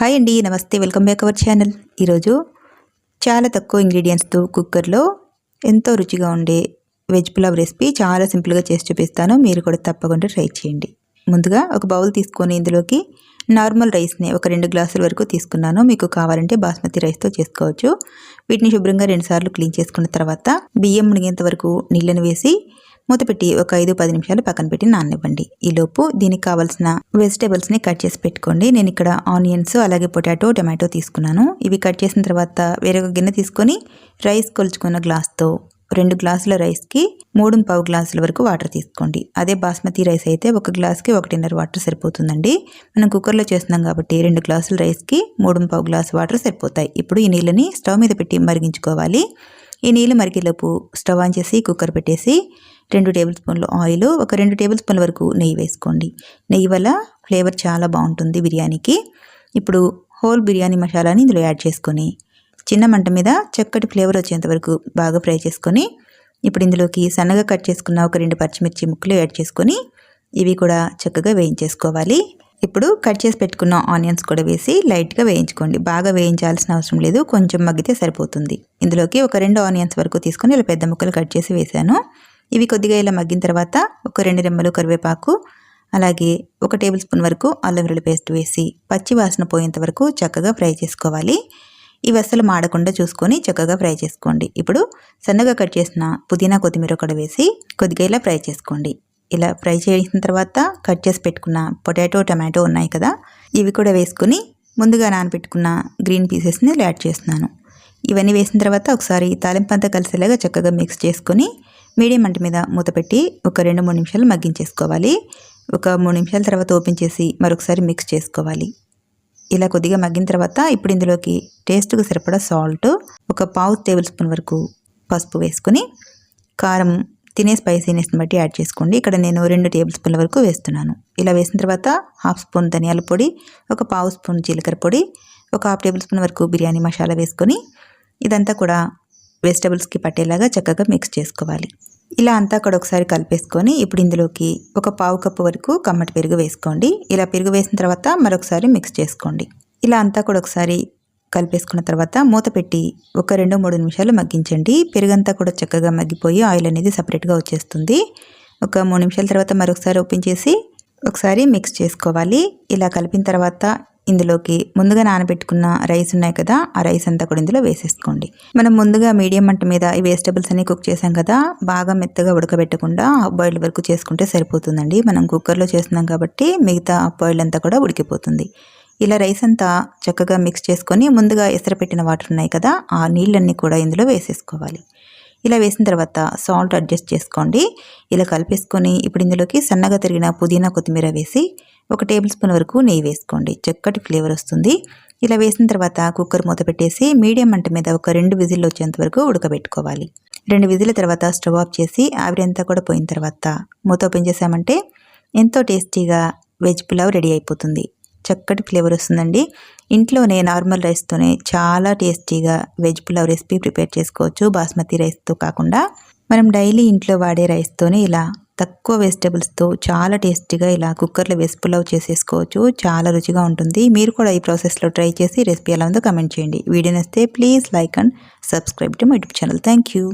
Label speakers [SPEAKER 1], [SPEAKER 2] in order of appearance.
[SPEAKER 1] Hi అండి నమస్తే welcome back our channel. ఈరోజు చాలా తక్కువ ఇంగ్రీడియంట్స్తో కుక్కర్లో ఎంతో రుచిగా ఉండే వెజ్ పులావ్ రెసిపీ చాలా సింపుల్గా చేసి చూపిస్తాను. మీరు కూడా తప్పకుండా ట్రై చేయండి. ముందుగా ఒక బౌల్ తీసుకొని ఇందులోకి నార్మల్ రైస్ని ఒక రెండు గ్లాసుల వరకు తీసుకున్నాను. మీకు కావాలంటే బాస్మతి రైస్తో చేసుకోవచ్చు. వీటిని శుభ్రంగా రెండుసార్లు క్లీన్ చేసుకున్న తర్వాత బియ్యం మునిగేంత వరకు నీళ్ళని వేసి మూత పెట్టి ఒక ఐదు పది నిమిషాలు పక్కన పెట్టి నాననివ్వండి. ఈలోపు దీనికి కావాల్సిన వెజిటేబుల్స్ని కట్ చేసి పెట్టుకోండి. నేను ఇక్కడ ఆనియన్స్ అలాగే పొటాటో టమాటో తీసుకున్నాను. ఇవి కట్ చేసిన తర్వాత వేరొక గిన్నె తీసుకొని రైస్ కొలుచుకున్న గ్లాస్తో రెండు గ్లాసుల రైస్కి మూడు పావు గ్లాసుల వరకు వాటర్ తీసుకోండి. అదే బాస్మతి రైస్ అయితే ఒక గ్లాస్కి ఒకటిన్నర వాటర్ సరిపోతుందండి. మనం కుక్కర్లో చేస్తున్నాం కాబట్టి రెండు గ్లాసుల రైస్కి మూడు పావు గ్లాసు వాటర్ సరిపోతాయి. ఇప్పుడు ఈ నీళ్ళని స్టవ్ మీద పెట్టి మరిగించుకోవాలి. ఈ నీళ్ళు మరిగేలోపు స్టవ్ ఆన్ చేసి కుక్కర్ పెట్టేసి రెండు టేబుల్ స్పూన్లు ఆయిల్ ఒక రెండు టేబుల్ స్పూన్ల వరకు నెయ్యి వేసుకోండి. నెయ్యి వల్ల ఫ్లేవర్ చాలా బాగుంటుంది బిర్యానీకి. ఇప్పుడు హోల్ బిర్యానీ మసాలాని ఇందులో యాడ్ చేసుకొని చిన్న మంట మీద చక్కటి ఫ్లేవర్ వచ్చేంత వరకు బాగా ఫ్రై చేసుకొని ఇప్పుడు ఇందులోకి సన్నగా కట్ చేసుకున్న ఒక రెండు పచ్చిమిర్చి ముక్కలు యాడ్ చేసుకొని ఇవి కూడా చక్కగా వేయించేసుకోవాలి. ఇప్పుడు కట్ చేసి పెట్టుకున్న ఆనియన్స్ కూడా వేసి లైట్గా వేయించుకోండి. బాగా వేయించాల్సిన అవసరం లేదు కొంచెం మగ్గితే సరిపోతుంది. ఇందులోకి ఒక రెండు ఆనియన్స్ వరకు తీసుకొని ఇలా పెద్ద ముక్కలు కట్ చేసి వేసాను ఇవి కొద్దిగా ఇలా మగ్గిన తర్వాత ఒక రెండు రెమ్మలు కరివేపాకు అలాగే ఒక టేబుల్ స్పూన్ వరకు అల్లంవెల్లుల్లి పేస్ట్ వేసి పచ్చి వాసన పోయేంత వరకు చక్కగా ఫ్రై చేసుకోవాలి. ఇవి అస్సలు మాడకుండా చూసుకొని చక్కగా ఫ్రై చేసుకోండి. ఇప్పుడు సన్నగా కట్ చేసిన పుదీనా కొత్తిమీర కూడా వేసి కొద్దిగా ఇలా ఫ్రై చేసుకోండి. ఇలా ఫ్రై చేసిన తర్వాత కట్ చేసి పెట్టుకున్న పొటాటో టమాటో ఉన్నాయి కదా ఇవి కూడా వేసుకుని ముందుగా నానబెట్టుకున్న గ్రీన్ పీసెస్ని యాడ్ చేస్తున్నాను. ఇవన్నీ వేసిన తర్వాత ఒకసారి తాలింపంతా కలిసేలాగా చక్కగా మిక్స్ చేసుకొని మీడియం మంట మీద మూత పెట్టి ఒక రెండు మూడు నిమిషాలు మగ్గించేసుకోవాలి. ఒక మూడు నిమిషాల తర్వాత ఓపెన్ చేసి మరొకసారి మిక్స్ చేసుకోవాలి. ఇలా కొద్దిగా మగ్గిన తర్వాత ఇప్పుడు ఇందులోకి టేస్ట్కు సరిపడా సాల్ట్ ఒక పావు టేబుల్ స్పూన్ వరకు పసుపు వేసుకొని కారం తినే స్పైసీనెస్ని బట్టి యాడ్ చేసుకోండి. ఇక్కడ నేను రెండు టేబుల్ స్పూన్ల వరకు వేస్తున్నాను. ఇలా వేసిన తర్వాత హాఫ్ స్పూన్ ధనియాల పొడి ఒక పావు స్పూన్ జీలకర్ర పొడి ఒక హాఫ్ టేబుల్ స్పూన్ వరకు బిర్యానీ మసాలా వేసుకొని ఇదంతా కూడా వెజిటబుల్స్కి పట్టేలాగా చక్కగా మిక్స్ చేసుకోవాలి. ఇలా అంతా కూడా ఒకసారి కలిపేసుకొని ఇప్పుడు ఇందులోకి ఒక పావు కప్పు వరకు కమ్మటి పెరుగు వేసుకోండి. ఇలా పెరుగు వేసిన తర్వాత మరొకసారి మిక్స్ చేసుకోండి. ఇలా అంతా కూడా ఒకసారి కలిపేసుకున్న తర్వాత మూత పెట్టి ఒక రెండు మూడు నిమిషాలు మగ్గించండి. పెరుగంతా కూడా చక్కగా మగ్గిపోయి ఆయిల్ అనేది సపరేట్గా వచ్చేస్తుంది. ఒక మూడు నిమిషాల తర్వాత మరొకసారి ఓపెన్ చేసి ఒకసారి మిక్స్ చేసుకోవాలి. ఇలా కలిపిన తర్వాత ఇందులోకి ముందుగా నానబెట్టుకున్న రైస్ ఉన్నాయి కదా ఆ రైస్ అంతా కూడా ఇందులో వేసేసుకోండి. మనం ముందుగా మీడియం మంట మీద ఈ వెజిటబుల్స్ అన్ని కుక్ చేసాం కదా బాగా మెత్తగా ఉడకబెట్టకుండా బాయిల్ వరకు చేసుకుంటే సరిపోతుందండి. మనం కుక్కర్లో చేస్తున్నాం కాబట్టి మిగతా బాయిల్ అంతా కూడా ఉడికిపోతుంది. ఇలా రైస్ అంతా చక్కగా మిక్స్ చేసుకొని ముందుగా ఎసరపెట్టిన వాటర్ ఉన్నాయి కదా ఆ నీళ్ళన్నీ కూడా ఇందులో వేసేసుకోవాలి. ఇలా వేసిన తర్వాత సాల్ట్ అడ్జస్ట్ చేసుకోండి. ఇలా కలిపేసుకొని ఇప్పుడు ఇందులోకి సన్నగా తిరిగిన పుదీనా కొత్తిమీర వేసి ఒక టేబుల్ స్పూన్ వరకు నెయ్యి వేసుకోండి. చక్కటి ఫ్లేవర్ వస్తుంది. ఇలా వేసిన తర్వాత కుక్కర్ మూత పెట్టేసి మీడియం మంట మీద ఒక రెండు విజిల్లు వచ్చేంత వరకు ఉడకబెట్టుకోవాలి. రెండు విజిల తర్వాత స్టవ్ ఆఫ్ చేసి ఆవిరి అంతా కూడా పోయిన తర్వాత మూత ఓపెన్ చేసామంటే ఎంతో టేస్టీగా వెజ్ పులావ్ రెడీ అయిపోతుంది. చక్కటి ఫ్లేవర్ వస్తుందండి. ఇంట్లోనే నార్మల్ రైస్తోనే చాలా టేస్టీగా వెజ్ పులావ్ రెసిపీ ప్రిపేర్ చేసుకోవచ్చు. బాస్మతి రైస్తో కాకుండా మనం డైలీ ఇంట్లో వాడే రైస్తోనే ఇలా తక్కువ వెజిటబుల్స్తో చాలా టేస్టీగా ఇలా కుక్కర్లో వేసి పులావ్ చేసేసుకోవచ్చు. చాలా రుచిగా ఉంటుంది. మీరు కూడా ఈ ప్రాసెస్లో ట్రై చేసి రెసిపీ ఎలా ఉందో కమెంట్ చేయండి. Video నస్తే please like and subscribe to my YouTube channel. Thank you